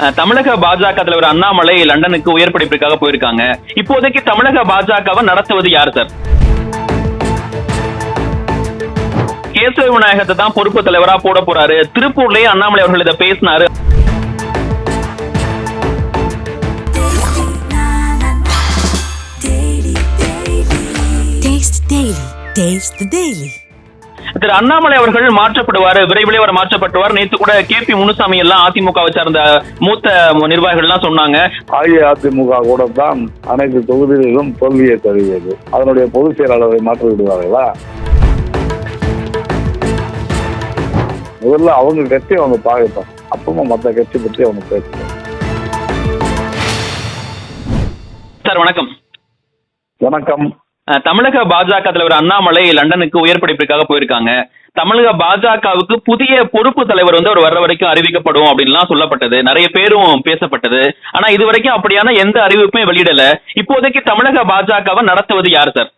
தமிழக பாஜக தலைவர் அண்ணாமலை லண்டனுக்கு உயர் படிப்பிற்காக போயிருக்காங்க. இப்போதைக்கு தமிழக பாஜகவை நடத்துவது யார் சார்? கேசவ விநாயகத்தை தான் பொறுப்பு தலைவரா போட போறாரு. திருப்பூர்லயே அண்ணாமலை அவர்கள் இதை பேசினாரு. Taste the Daily. Thiru Annamalai அவர்கள் மாற்றப்படுவார் விரைவிலே அவர் மாற்றப்படுவார் நேத்து கூட கே பி முனுசாமி எல்லாம் அதிமுகவை சார்ந்த மூத்த நிர்வாகிகள் எல்லாம் சொன்னாங்க. அஇஅதிமுக கூட தான் அனைத்து தொகுதிகளிலும் தோல்வியை தருகிறது அதனுடைய பொதுச் செயலாளரை மாற்றி விடுவார்களா? முதல்ல அவங்க கட்சி அவங்க பார்க்கட்டும் அப்புறமா மற்ற கட்சி பற்றி அவங்க பேசணும் சார் வணக்கம். வணக்கம். தமிழக பாஜக தலைவர் அண்ணாமலை லண்டனுக்கு உயர் படிப்பிற்காக போயிருக்காங்க. தமிழக பாஜகவுக்கு புதிய பொறுப்பு தலைவர் வந்து அவர் வர்ற வரைக்கும் அறிவிக்கப்படும் அப்படின்லாம் சொல்லப்பட்டது. நிறைய பேரும் பேசப்பட்டது. ஆனா இது வரைக்கும் அப்படியான எந்த அறிவிப்புமே வெளியிடல. இப்போதைக்கு தமிழக பாஜகவை நடத்துவது யார் சார்?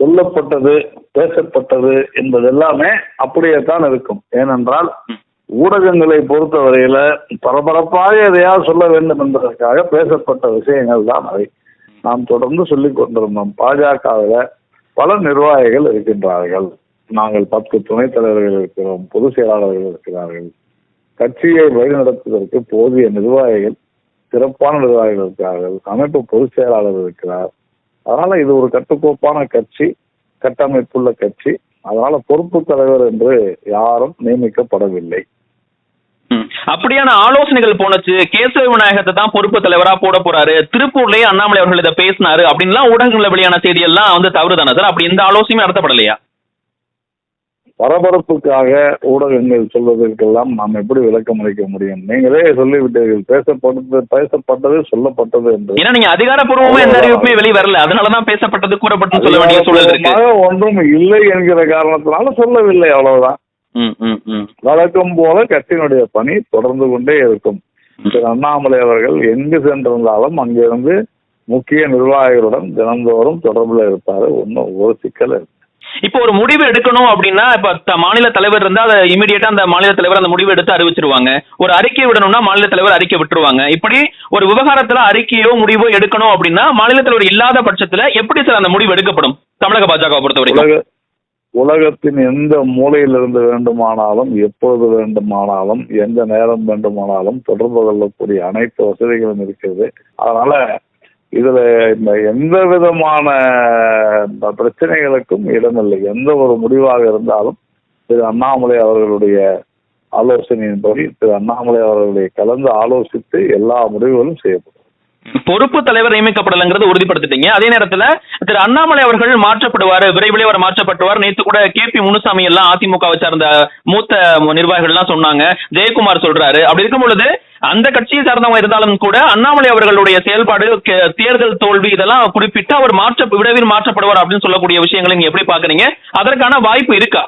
சொல்லப்பட்டது பேசப்பட்டது என்பது எல்லாமே அப்படியே தான் இருக்கும். ஏனென்றால் ஊடகங்களை பொறுத்தவரையில பரபரப்பாக எதையாவது சொல்ல வேண்டும் என்பதற்காக பேசப்பட்ட விஷயங்கள் தான் அவை. நாம் தொடர்ந்து சொல்லிக் கொண்டிருந்தோம். பாஜகவில் பல நிர்வாகிகள் இருக்கின்றார்கள். நாங்கள் பத்து துணைத் தலைவர்கள் இருக்கிறோம் பொதுச் செயலாளர்கள் இருக்கிறார்கள். கட்சியை வழிநடத்துவதற்கு போதிய நிர்வாகிகள் சிறப்பான நிர்வாகிகள் இருக்கிறார்கள். அமைப்பு பொதுச் செயலாளர் இருக்கிறார். அதனால இது ஒரு கட்டுக்கோப்பான கட்சி கட்டமைப்புள்ள கட்சி. அதனால பொறுப்பு தலைவர் என்று யாரும் நியமிக்கப்படவில்லை. அப்படியான ஆலோசனைகள் போனச்சு கேசவ விநாயகத்தை தான் பொறுப்பு தலைவரா போட போறாரு. திருப்பூர்லயே அண்ணாமலை அவர்கள் இதை பேசினாரு. அப்படின்லாம் ஊடகங்கள்ல வெளியான செய்தியெல்லாம் வந்து தவறு தானே சார்? அப்படி எந்த ஆலோசனையும் நடத்தப்படலையா? பரபரப்புக்காக ஊடகங்கள் சொல்வதற்கெல்லாம் நாம் எப்படி விளக்கம் அளிக்க முடியும்? நீங்களே சொல்லிவிட்டீர்கள். பேசப்பட்டது பேசப்பட்டது சொல்லப்பட்டது என்று. ஏன்னா நீங்க அதிகாரப்பூர்வமா எந்த அறிவிப்புமே வெளியே வரல. அதனாலதான் பேசப்பட்டது கூறப்பட்டு சொல்ல வேண்டிய சூழல் இருக்கு. ஒன்றும் இல்லை என்கிற காரணத்தினால சொல்லவில்லை அவ்வளவுதான். வழக்கம் போல கட்சியினுடைய பணி தொடர்ந்து கொண்டே இருக்கும். திரு அண்ணாமலை அவர்கள் எங்கு சென்றிருந்தாலும் அங்கிருந்து முக்கிய நிர்வாகிகளுடன் தினந்தோறும் தொடர்புல இருப்பாரு. ஒன்றும் ஒரு சிக்கல் இருக்கு. இப்போ ஒரு முடிவு எடுக்கணும் அப்படின்னா இப்ப மாநில தலைவர் இருந்தா அதை இமீடியட்டா அந்த மாநில தலைவர் அந்த முடிவு எடுத்து அறிவிச்சிருவாங்க. ஒரு அறிக்கை விடணும்னா மாநில தலைவர் அறிக்கை விட்டுருவாங்க. இப்படி ஒரு விவகாரத்துல அறிக்கையோ முடிவோ எடுக்கணும் அப்படின்னா மாநில தலைவர் இல்லாத பட்சத்துல எப்படி சார் அந்த முடிவு எடுக்கப்படும்? தமிழக பாஜக பொறுத்த வரைக்கும் உலக உலகத்தின் எந்த மூலையிலிருந்து வேண்டுமானாலும் எப்பொழுது வேண்டுமானாலும் எந்த நேரம் வேண்டுமானாலும் தொடர்பு கொள்ளக்கூடிய அனைத்து வசதிகளும் இருக்கிறது. அதனால இதுல இந்த எந்த விதமான பிரச்சனைகளுக்கும் இடமில்லை. எந்த ஒரு முடிவாக இருந்தாலும் திரு அண்ணாமலை அவர்களுடைய ஆலோசனையின்படி திரு அண்ணாமலை அவர்களை கலந்து ஆலோசித்து எல்லா முடிவுகளும் செய்யப்படும். பொறுப்பு தலைவர் நியமிக்கப்படலைங்கிறது உறுதிப்படுத்திட்டீங்க. அதே நேரத்துல திரு அண்ணாமலை அவர்கள் மாற்றப்படுவார் விரைவில் அவர் மாற்றப்பட்டுவார். நேத்து கூட கே பி முனுசாமி எல்லாம் அதிமுகவை சார்ந்த மூத்த நிர்வாகிகள் எல்லாம் சொன்னாங்க. ஜெயக்குமார் சொல்றாரு. அப்படி இருக்கும் பொழுது அந்த கட்சியை சார்ந்தவங்க இருந்தாலும் கூட அண்ணாமலை அவர்களுடைய செயல்பாடு தேர்தல் தோல்வி இதெல்லாம் குறிப்பிட்டு அவர் மாற்ற விரைவில் மாற்றப்படுவார் அப்படின்னு சொல்லக்கூடிய விஷயங்களை நீங்க எப்படி பாக்குறீங்க? அதற்கான வாய்ப்பு இருக்கா?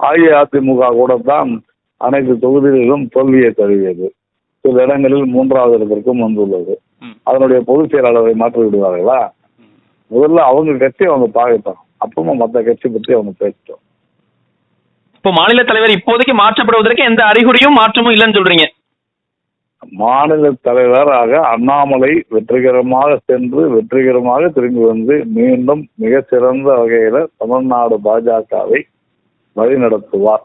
அஇஅதிமுக கூட தான் அனைத்து தொகுதிகளிலும் தோல்வியை தருகிறது சில இடங்களில் மூன்றாவது இடத்திற்கும் வந்துள்ளது. அதனுடைய பொதுச் செயலாளரை மாற்றி விடுவார்களா? முதல்ல அவங்க கட்சி அவங்க பார்க்கட்டும். அப்புறமா மற்ற கட்சி பற்றி அவங்க பேசட்டும். இப்போ மாநில தலைவர் இப்போதைக்கு மாற்றப்படுவதற்கு எந்த அறிகுறியும் மாற்றமும் இல்லைன்னு சொல்றீங்க. மாநில தலைவராக அண்ணாமலை வெற்றிகரமாக சென்று வெற்றிகரமாக திரும்பி வந்து மீண்டும் மிக சிறந்த வகையில தமிழ்நாடு பாஜகவை வழிநடத்துவார்.